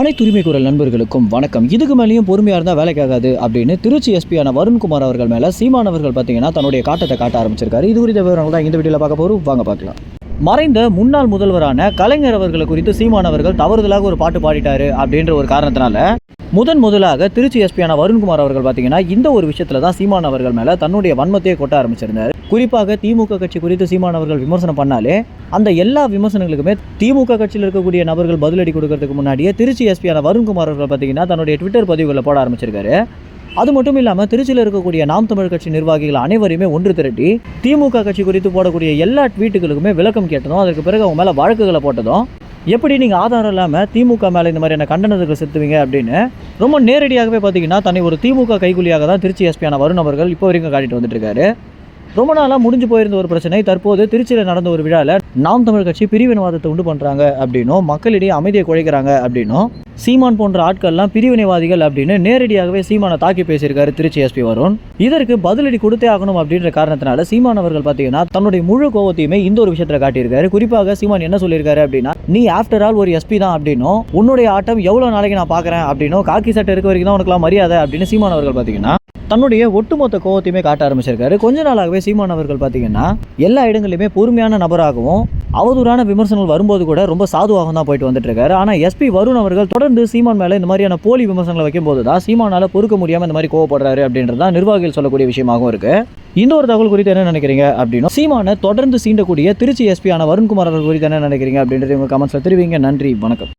அனைத்து உரிமை குரல் நண்பர்களுக்கும் வணக்கம். இதுக்கு மேலேயும் பொறுமையாக இருந்தால் வேலைக்காகாது அப்படின்னு திருச்சி எஸ்பியான வருண்குமார் அவர்கள் மேலே சீமானவர்கள் பார்த்தீங்கன்னா தன்னுடைய காட்டத்தை காட்ட ஆரம்பிச்சிருக்காரு. இது குறித்த விவரங்கள் தான் இந்த வீடியோவில் பார்க்க போகிறோம் வாங்க பார்க்கலாம். மறைந்த முன்னாள் முதல்வரான கலைஞர் அவர்களை குறித்து சீமானவர்கள் தவறுதலாக ஒரு பாட்டு பாடிட்டாரு அப்படின்ற ஒரு காரணத்தினால முதன் முதலாக திருச்சி எஸ்பியான வருண்குமார் அவர்கள் பார்த்தீங்கன்னா இந்த ஒரு விஷயத்தில் தான் சீமான் அவர்கள் மேலே தன்னுடைய வன்மத்தையே கொட்ட ஆரம்பிச்சிருந்தார். குறிப்பாக திமுக கட்சி குறித்து சீமான் அவர்கள் விமர்சனம் பண்ணாலே அந்த எல்லா விமர்சனங்களுக்குமே திமுக கட்சியில் இருக்கக்கூடிய நபர்கள் பதிலடி கொடுக்கறதுக்கு முன்னாடியே திருச்சி எஸ்பியான வருண்குமார் அவர்கள் பார்த்தீங்கன்னா தன்னுடைய ட்விட்டர் பதிவுகளில் போட ஆரம்பிச்சிருக்காரு. அது மட்டும் இல்லாமல் திருச்சியில் இருக்கக்கூடிய நாம் தமிழ் கட்சி நிர்வாகிகள் அனைவரையுமே ஒன்று திரட்டி திமுக கட்சி குறித்து போடக்கூடிய எல்லா ட்வீட்டுகளுக்குமே விளக்கம் கேட்டதும் அதற்கு பிறகு அவங்க மேலே வழக்குகளை போட்டதும் எப்படி நீங்கள் ஆதாரம் இல்லாமல் திமுக மேலே இந்த மாதிரியான கண்டனத்துக்கு செலுத்துவீங்க அப்படின்னு ரொம்ப நேரடியாகவே பார்த்தீங்கன்னா தன்னை ஒரு திமுக கைகூலியாக தான் திருச்சி எஸ்பியான வருண் அவர்கள் இப்போ வரைக்கும் காட்டிட்டு வந்துட்டு இருக்காரு. ரொம்ப நாளாக முடிஞ்சு போயிருந்த ஒரு பிரச்சனை. தற்போது திருச்சியில் நடந்த ஒரு விழாவில் நாம் தமிழ் கட்சி பிரிவினைவாதத்தை உண்டு பண்ணுறாங்க அப்படின்னும் மக்களிடையே அமைதியை குறைக்கிறாங்க அப்படின்னும் சீமான் போன்ற ஆட்கள்லாம் பிரிவினைவாதிகள் அப்படின்னு நேரடியாகவே சீமானை தாக்கி பேசியிருக்காரு திருச்சி எஸ்பி வருண். இதற்கு பதிலடி கொடுத்தே ஆகணும் அப்படின்ற காரணத்தினால சீமான் அவர்கள் பார்த்தீங்கன்னா தன்னுடைய முழு கோவத்தையுமே இந்த ஒரு விஷயத்தில் காட்டியிருக்காரு. குறிப்பாக சீமான் என்ன சொல்லியிருக்காரு அப்படின்னா நீ ஆஃப்டர் ஆல் ஒரு எஸ்பி தான் அப்படின்னும் உன்னுடைய ஆட்டம் எவ்வளோ நாளைக்கு நான் பார்க்குறேன் அப்படின்னும் காக்கி சட்டை இருக்க வரைக்கும் தான் உனக்குலாம் மரியாதை அப்படின்னு சீமான் அவர்கள் பார்த்தீங்கன்னா தன்னுடைய ஒட்டுமொத்த கோவத்தையுமே காட்ட ஆரம்பிச்சிருக்காரு. கொஞ்ச நாளாகவே சீமான் அவர்கள் பார்த்தீங்கன்னா எல்லா இடங்களிலுமே பொறுமையான நபராகவும் அவதூறான விமர்சனங்கள் வரும்போது கூட ரொம்ப சாதுவாக தான் போயிட்டு வந்துட்டு இருக்காரு ஆனால் எஸ்பி வருண் அவர்கள் தொடர்ந்து சீமான் மேலே இந்த மாதிரியான போலி விமர்சனங்களை வைக்கும்போது தான் சீமானால் பொறுக்க முடியாமல் இந்த மாதிரி கோவப்படுறாரு அப்படின்றது தான் நிர்வாகிகள் சொல்லக்கூடிய விஷயமாகவும் இருக்குது இந்த ஒரு தகவல் குறித்து என்ன நினைக்கிறீங்க அப்படின்னா சீமானை தொடர்ந்து சீண்டக்கூடிய திருச்சி எஸ்பியான வருண்குமார் அவர்கள் குறித்து என்ன நினைக்கிறீங்க அப்படின்றது உங்கள் கமெண்ட்ஸில் தெரிவிங்க. நன்றி வணக்கம்.